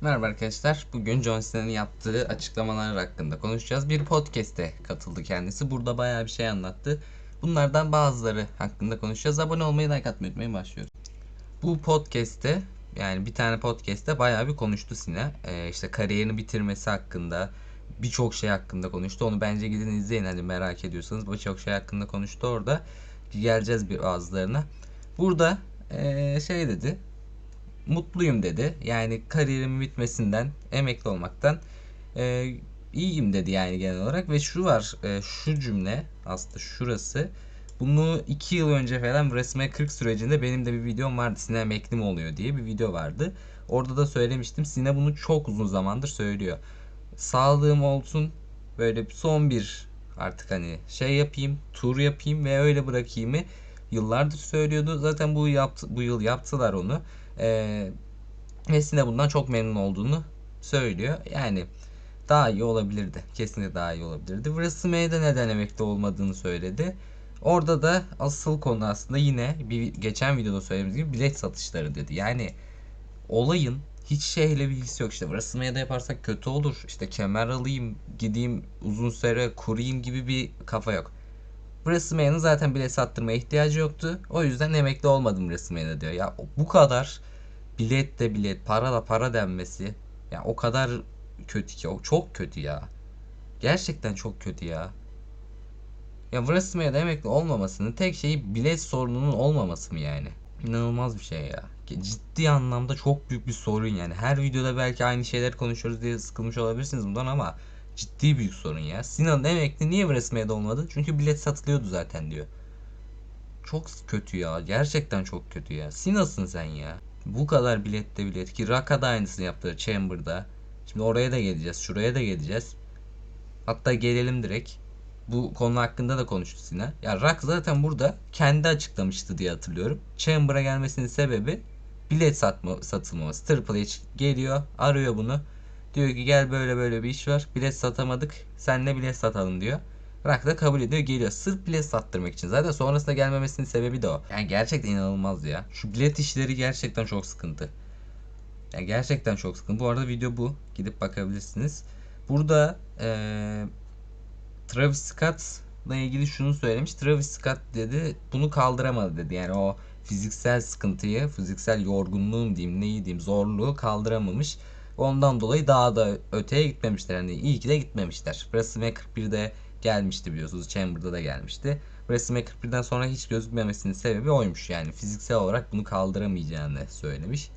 Merhaba arkadaşlar. Bugün John Cena'nın yaptığı açıklamalar hakkında konuşacağız. Bir podcast'e katıldı kendisi. Burada bayağı bir şey anlattı. Bunlardan bazıları hakkında konuşacağız. Abone olmayı, like atmayı unutmayın. Başlıyoruz. Bu podcast'te yani bir tane podcast'te bayağı bir konuştu Sina. Ee, işte kariyerini bitirmesi hakkında birçok şey hakkında konuştu. Onu bence gidin izleyin hani merak ediyorsanız. Birçok şey hakkında konuştu orada. Geleceğiz bir bazılarına. Burada ee, şey dedi mutluyum dedi. Yani kariyerimin bitmesinden, emekli olmaktan e, iyiyim dedi yani genel olarak. Ve şu var, e, şu cümle aslında şurası. Bunu 2 yıl önce falan resme 40 sürecinde benim de bir videom vardı. Sine emekli mi oluyor diye bir video vardı. Orada da söylemiştim. Sine bunu çok uzun zamandır söylüyor. Sağlığım olsun böyle son bir artık hani şey yapayım, tur yapayım ve öyle bırakayımı yıllardır söylüyordu. Zaten bu yaptı, bu yıl yaptılar onu. Ee, Messi de bundan çok memnun olduğunu söylüyor. Yani daha iyi olabilirdi. Kesinlikle daha iyi olabilirdi. WrestleMania'da neden emekli olmadığını söyledi. Orada da asıl konu aslında yine bir geçen videoda söylediğimiz gibi bilet satışları dedi. Yani olayın hiç şeyle bilgisi yok. İşte WrestleMania'da yaparsak kötü olur. İşte kemer alayım, gideyim uzun süre kurayım gibi bir kafa yok. WrestleMania'nın zaten bilet sattırmaya ihtiyacı yoktu. O yüzden emekli olmadım WrestleMania'da diyor. Ya bu kadar bilet de bilet, para da para denmesi. Ya o kadar kötü ki. O çok kötü ya. Gerçekten çok kötü ya. Ya WrestleMania'da emekli olmamasının tek şeyi bilet sorununun olmaması mı yani? İnanılmaz bir şey ya. Ciddi anlamda çok büyük bir sorun yani. Her videoda belki aynı şeyler konuşuyoruz diye sıkılmış olabilirsiniz bundan ama ciddi büyük sorun ya. Sinan emekli niye WrestleMania'da olmadı? Çünkü bilet satılıyordu zaten diyor. Çok kötü ya. Gerçekten çok kötü ya. Sinasın sen ya. Bu kadar bilette bilet ki Raka da aynısını yaptı Chamber'da. Şimdi oraya da geleceğiz. Şuraya da geleceğiz. Hatta gelelim direkt. Bu konu hakkında da konuştu Sina. Ya Rock zaten burada kendi açıklamıştı diye hatırlıyorum. Chamber'a gelmesinin sebebi bilet satma, satılmaması. Triple H geliyor, arıyor bunu. Diyor ki gel böyle böyle bir iş var. Bilet satamadık. Senle bilet satalım diyor. Rock da kabul ediyor geliyor. Sırf bilet sattırmak için. Zaten sonrasında gelmemesinin sebebi de o. Yani gerçekten inanılmaz ya. Şu bilet işleri gerçekten çok sıkıntı. Yani gerçekten çok sıkıntı. Bu arada video bu. Gidip bakabilirsiniz. Burada ee, Travis Scott'la ilgili şunu söylemiş. Travis Scott dedi bunu kaldıramadı dedi. Yani o fiziksel sıkıntıyı, fiziksel yorgunluğum diyeyim, neyi diyeyim, zorluğu kaldıramamış. Ondan dolayı daha da öteye gitmemişler. Hani iyi ki de gitmemişler. WrestleMania 41'de gelmişti biliyorsunuz. Chamber'da da gelmişti. WrestleMania 41'den sonra hiç gözükmemesinin sebebi oymuş. Yani fiziksel olarak bunu kaldıramayacağını söylemiş.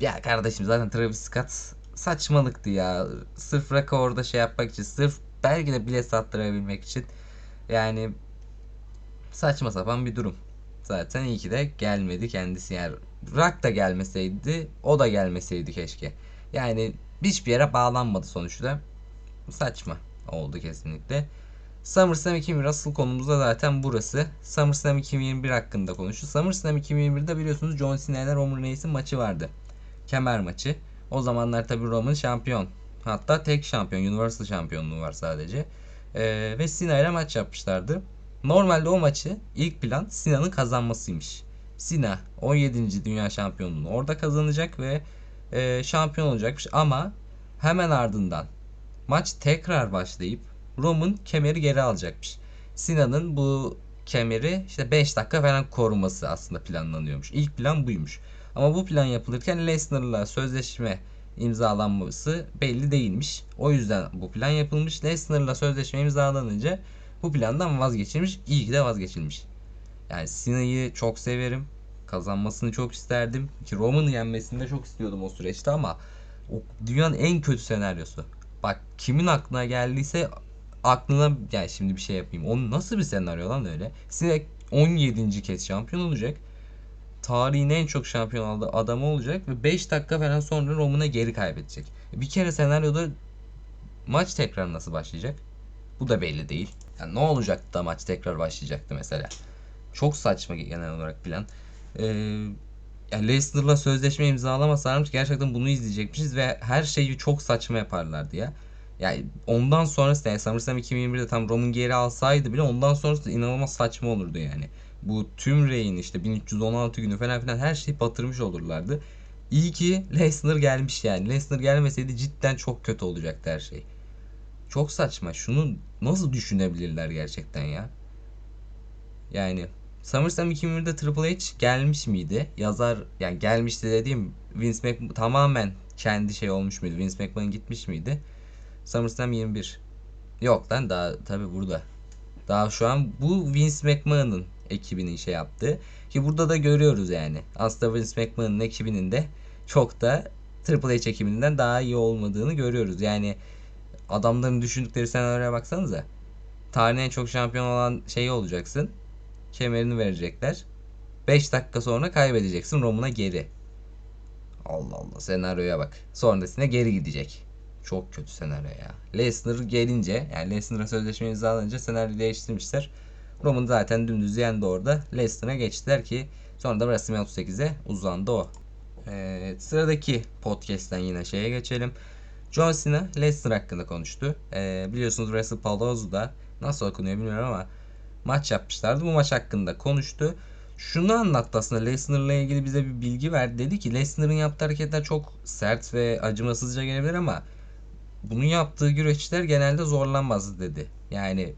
Ya kardeşim zaten Travis Scott saçmalıktı ya. Sırf Rock'a orada şey yapmak için, sırf belki de bilet sattırabilmek için. Yani saçma sapan bir durum. Zaten iyi ki de gelmedi kendisi. Yani Rock da gelmeseydi, o da gelmeseydi keşke. Yani hiçbir yere bağlanmadı sonuçta. Saçma oldu kesinlikle. SummerSlam 2021 asıl konumuz da zaten burası. SummerSlam 2021 hakkında konuştu. SummerSlam 2021'de biliyorsunuz John Cena ile Roman Reigns'in maçı vardı. Kemer maçı. O zamanlar tabi Roman şampiyon. Hatta tek şampiyon. Universal şampiyonluğu var sadece. Ee, ve Cena ile maç yapmışlardı. Normalde o maçı ilk plan Sina'nın kazanmasıymış. Sina 17. Dünya Şampiyonluğunu orada kazanacak ve e, şampiyon olacakmış ama hemen ardından maç tekrar başlayıp Roman kemeri geri alacakmış. Sina'nın bu kemeri işte 5 dakika falan koruması aslında planlanıyormuş. İlk plan buymuş. Ama bu plan yapılırken Lesnar'la sözleşme imzalanması belli değilmiş. O yüzden bu plan yapılmış. Lesnar'la sözleşme imzalanınca bu plandan vazgeçilmiş. İyi ki de vazgeçilmiş. Yani Sina'yı çok severim. Kazanmasını çok isterdim. Ki Roman'ı yenmesini de çok istiyordum o süreçte ama o dünyanın en kötü senaryosu. Bak kimin aklına geldiyse aklına yani şimdi bir şey yapayım. Onun nasıl bir senaryo lan öyle? Sina 17. kez şampiyon olacak. Tarihin en çok şampiyon aldığı adamı olacak ve 5 dakika falan sonra Roman'a geri kaybedecek. Bir kere senaryoda maç tekrar nasıl başlayacak? Bu da belli değil. Yani ne olacaktı da maç tekrar başlayacaktı mesela. Çok saçma genel olarak plan. Ee, yani Leicester sözleşme imzalamasaymış gerçekten bunu izleyecekmişiz ve her şeyi çok saçma yaparlardı ya. Yani ondan sonrası yani SummerSlam 2021'de tam Roman geri alsaydı bile ondan sonrası inanılmaz saçma olurdu yani. Bu tüm Reign işte 1316 günü falan filan her şeyi batırmış olurlardı. İyi ki Lesnar gelmiş yani. Lesnar gelmeseydi cidden çok kötü olacaktı her şey. Çok saçma. Şunu nasıl düşünebilirler gerçekten ya? Yani SummerSlam 2021'de Triple H gelmiş miydi? Yazar yani gelmişti dediğim Vince McMahon tamamen kendi şey olmuş muydu? Vince McMahon gitmiş miydi? SummerSlam 21. Yok lan daha tabi burada. Daha şu an bu Vince McMahon'ın ekibinin şey yaptığı. Ki burada da görüyoruz yani. Aslında Vince McMahon'ın ekibinin de çok da Triple H ekibinden daha iyi olmadığını görüyoruz. Yani adamların düşündükleri senaryoya baksanıza. Tarihin en çok şampiyon olan şeyi olacaksın. Kemerini verecekler. 5 dakika sonra kaybedeceksin Roman'a geri. Allah Allah senaryoya bak. Sonrasında geri gidecek. Çok kötü senaryo ya. Lesnar gelince yani Lesnar'a sözleşme imzalanınca senaryo değiştirmişler. Roman zaten dümdüz yendi orada. Lesnar'a geçtiler ki sonra da WrestleMania 38'e uzandı o. Evet, sıradaki podcast'ten yine şeye geçelim. John Cena Lesnar hakkında konuştu. Ee, biliyorsunuz WrestlePalazza'da nasıl okunuyor bilmiyorum ama maç yapmışlardı. Bu maç hakkında konuştu. Şunu anlattı aslında Lesnar'la ilgili bize bir bilgi verdi. Dedi ki Lesnar'ın yaptığı hareketler çok sert ve acımasızca gelebilir ama bunun yaptığı güreşçiler genelde zorlanmaz dedi. Yani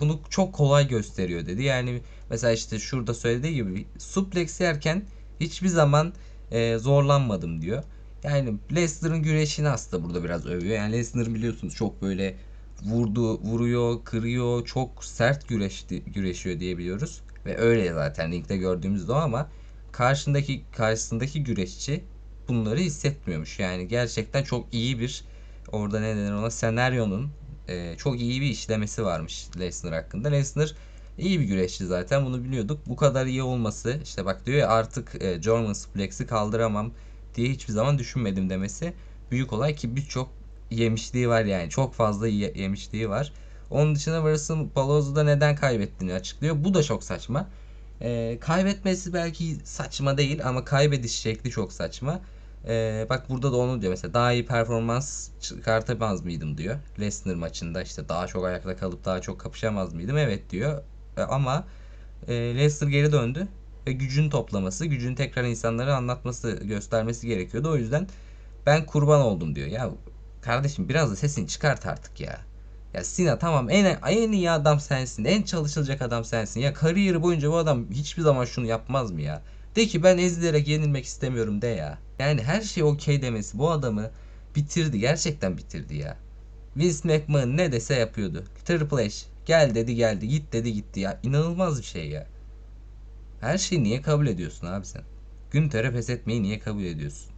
bunu çok kolay gösteriyor dedi. Yani mesela işte şurada söylediği gibi suplex yerken hiçbir zaman e, zorlanmadım diyor. Yani Lesnar'ın güreşini aslında burada biraz övüyor. Yani Lesnar biliyorsunuz çok böyle vurdu, vuruyor, kırıyor, çok sert güreşti, güreşiyor diyebiliyoruz. Ve öyle zaten ringde gördüğümüz de o ama karşındaki karşısındaki güreşçi bunları hissetmiyormuş. Yani gerçekten çok iyi bir orada ne denir ona senaryonun e, çok iyi bir işlemesi varmış Lesnar hakkında. Lesnar iyi bir güreşçi zaten bunu biliyorduk. Bu kadar iyi olması işte bak diyor ya artık e, German Suplex'i kaldıramam diye hiçbir zaman düşünmedim demesi büyük olay ki birçok yemişliği var yani çok fazla yemişliği var. Onun dışında Varus'un Palozzo'da neden kaybettiğini açıklıyor. Bu da çok saçma. E, kaybetmesi belki saçma değil ama kaybediş şekli çok saçma. Ee, bak burada da onu diyor mesela daha iyi performans çıkartamaz mıydım diyor. Lesnar maçında işte daha çok ayakta kalıp daha çok kapışamaz mıydım? Evet diyor. E, ama e, Lesnar geri döndü ve gücün toplaması, gücün tekrar insanlara anlatması, göstermesi gerekiyordu. O yüzden ben kurban oldum diyor. Ya kardeşim biraz da sesini çıkart artık ya. Ya Sina tamam en, en iyi adam sensin. En çalışılacak adam sensin. Ya kariyeri boyunca bu adam hiçbir zaman şunu yapmaz mı ya? De ki ben ezilerek yenilmek istemiyorum de ya. Yani her şey okey demesi bu adamı bitirdi. Gerçekten bitirdi ya. Vince McMahon ne dese yapıyordu. Triple H gel dedi geldi git dedi gitti ya. İnanılmaz bir şey ya. Her şeyi niye kabul ediyorsun abi sen? Günter'e pes etmeyi niye kabul ediyorsun?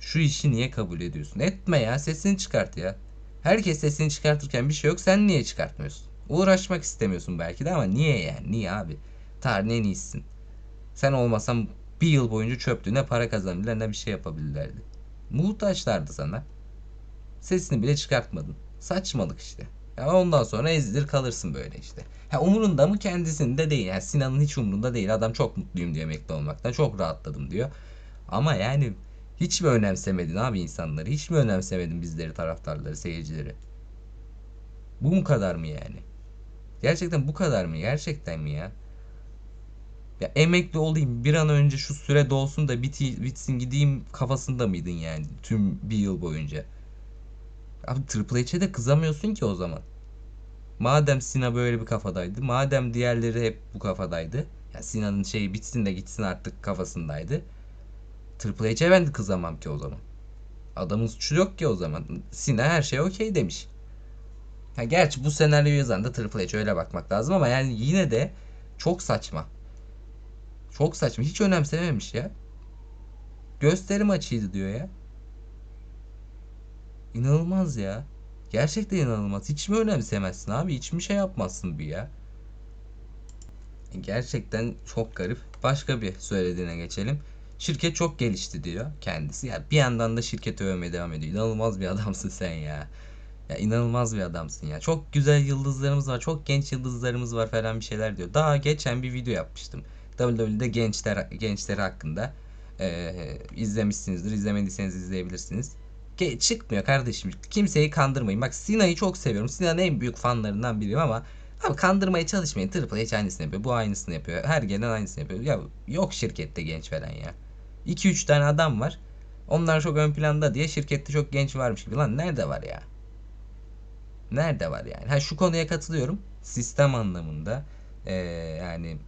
Şu işi niye kabul ediyorsun? Etme ya sesini çıkart ya. Herkes sesini çıkartırken bir şey yok sen niye çıkartmıyorsun? Uğraşmak istemiyorsun belki de ama niye yani? Niye abi? Tarihin en iyisin. Sen olmasan bir yıl boyunca çöptü. Ne para kazanabilirler ne bir şey yapabilirlerdi. Muhtaçlardı sana. Sesini bile çıkartmadın. Saçmalık işte. Ya ondan sonra ezilir kalırsın böyle işte. Ha umurunda mı kendisinde değil. Yani Sinan'ın hiç umurunda değil. Adam çok mutluyum diyor emekli olmaktan. Çok rahatladım diyor. Ama yani hiç mi önemsemedin abi insanları? Hiç mi önemsemedin bizleri, taraftarları, seyircileri? Bu mu kadar mı yani? Gerçekten bu kadar mı? Gerçekten mi ya? Ya emekli olayım bir an önce şu süre dolsun da biti, bitsin gideyim kafasında mıydın yani tüm bir yıl boyunca? Abi Triple H'e de kızamıyorsun ki o zaman. Madem Sina böyle bir kafadaydı, madem diğerleri hep bu kafadaydı. Ya Sina'nın şeyi bitsin de gitsin artık kafasındaydı. Triple H'e ben de kızamam ki o zaman. Adamın suçu yok ki o zaman. Sina her şey okey demiş. Ha, gerçi bu senaryoyu yazan da Triple H öyle bakmak lazım ama yani yine de çok saçma. Çok saçma. Hiç önemsememiş ya. Gösteri maçıydı diyor ya. İnanılmaz ya. Gerçekten inanılmaz. Hiç mi önemsemezsin abi? Hiç mi şey yapmazsın bir ya? Gerçekten çok garip. Başka bir söylediğine geçelim. Şirket çok gelişti diyor kendisi. Ya bir yandan da şirketi övmeye devam ediyor. İnanılmaz bir adamsın sen ya. Ya inanılmaz bir adamsın ya. Çok güzel yıldızlarımız var. Çok genç yıldızlarımız var falan bir şeyler diyor. Daha geçen bir video yapmıştım. WWE'de gençler gençleri hakkında e, izlemişsinizdir. İzlemediyseniz izleyebilirsiniz. Ge çıkmıyor kardeşim. Kimseyi kandırmayın. Bak Sina'yı çok seviyorum. Sina'nın en büyük fanlarından biriyim ama abi kandırmaya çalışmayın. Triple H aynısını yapıyor. Bu aynısını yapıyor. Her gelen aynısını yapıyor. Ya yok şirkette genç veren ya. 2-3 tane adam var. Onlar çok ön planda diye şirkette çok genç varmış gibi. Lan nerede var ya? Nerede var yani? Ha şu konuya katılıyorum. Sistem anlamında ee, yani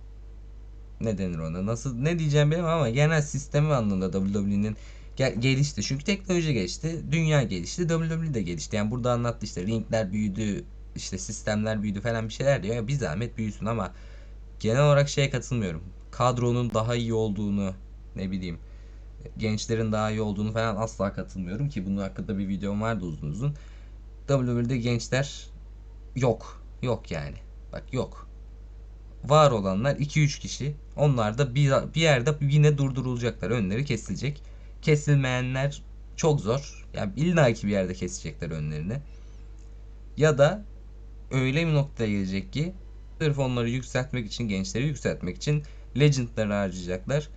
ne denir ona? Nasıl ne diyeceğim bilmem ama genel sistemi anlamında WWE'nin gel- gelişti. Çünkü teknoloji gelişti, dünya gelişti, WWE de gelişti. Yani burada anlattı işte ringler büyüdü, işte sistemler büyüdü falan bir şeyler diyor. Ya bir zahmet büyüsün ama genel olarak şeye katılmıyorum. Kadronun daha iyi olduğunu, ne bileyim, gençlerin daha iyi olduğunu falan asla katılmıyorum ki bunun hakkında bir videom vardı uzun uzun. WWE'de gençler yok. Yok yani. Bak yok. Var olanlar 2-3 kişi. Onlar da bir, bir yerde yine durdurulacaklar. Önleri kesilecek. Kesilmeyenler çok zor. Yani illaki bir yerde kesecekler önlerini. Ya da öyle bir noktaya gelecek ki sırf onları yükseltmek için, gençleri yükseltmek için Legend'ları harcayacaklar.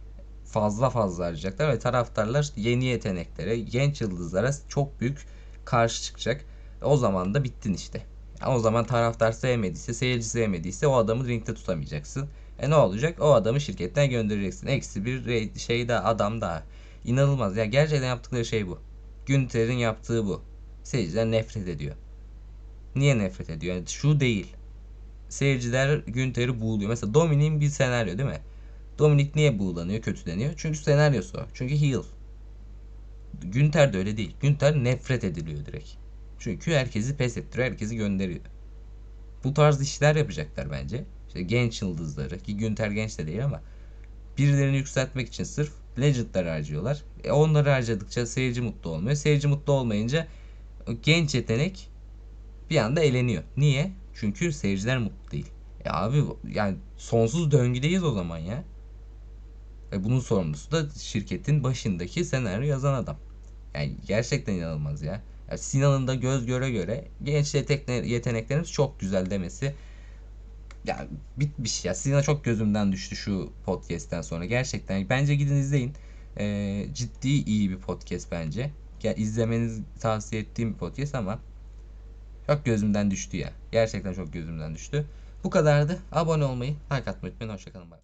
Fazla fazla harcayacaklar ve taraftarlar yeni yeteneklere, genç yıldızlara çok büyük karşı çıkacak. O zaman da bittin işte. O zaman taraftar sevmediyse, seyirci sevmediyse o adamı ringde tutamayacaksın. E ne olacak? O adamı şirketten göndereceksin. Eksi bir şey daha adam daha. İnanılmaz. Ya gerçekten yaptıkları şey bu. Günter'in yaptığı bu. Seyirciler nefret ediyor. Niye nefret ediyor? Yani şu değil. Seyirciler Günter'i buğuluyor. Mesela Dominik'in bir senaryo değil mi? Dominik niye buğulanıyor, kötüleniyor? Çünkü senaryosu o. Çünkü heel. Günter de öyle değil. Günter nefret ediliyor direkt. Çünkü herkesi pes ettiriyor, herkesi gönderiyor. Bu tarz işler yapacaklar bence. İşte genç yıldızları ki Günter genç de değil ama birilerini yükseltmek için sırf Legend'ları harcıyorlar. E onları harcadıkça seyirci mutlu olmuyor. Seyirci mutlu olmayınca genç yetenek bir anda eleniyor. Niye? Çünkü seyirciler mutlu değil. E abi yani sonsuz döngüdeyiz o zaman ya. E bunun sorumlusu da şirketin başındaki senaryo yazan adam. Yani gerçekten inanılmaz ya. Yani Sinan'ın da göz göre göre genç yetenekler, yeteneklerimiz çok güzel demesi ya bitmiş ya. Sinan çok gözümden düştü şu podcast'ten sonra. Gerçekten bence gidin izleyin. Ee, ciddi iyi bir podcast bence. Ya izlemenizi tavsiye ettiğim bir podcast ama çok gözümden düştü ya. Gerçekten çok gözümden düştü. Bu kadardı. Abone olmayı, like atmayı unutmayın. Hoşçakalın. Bye.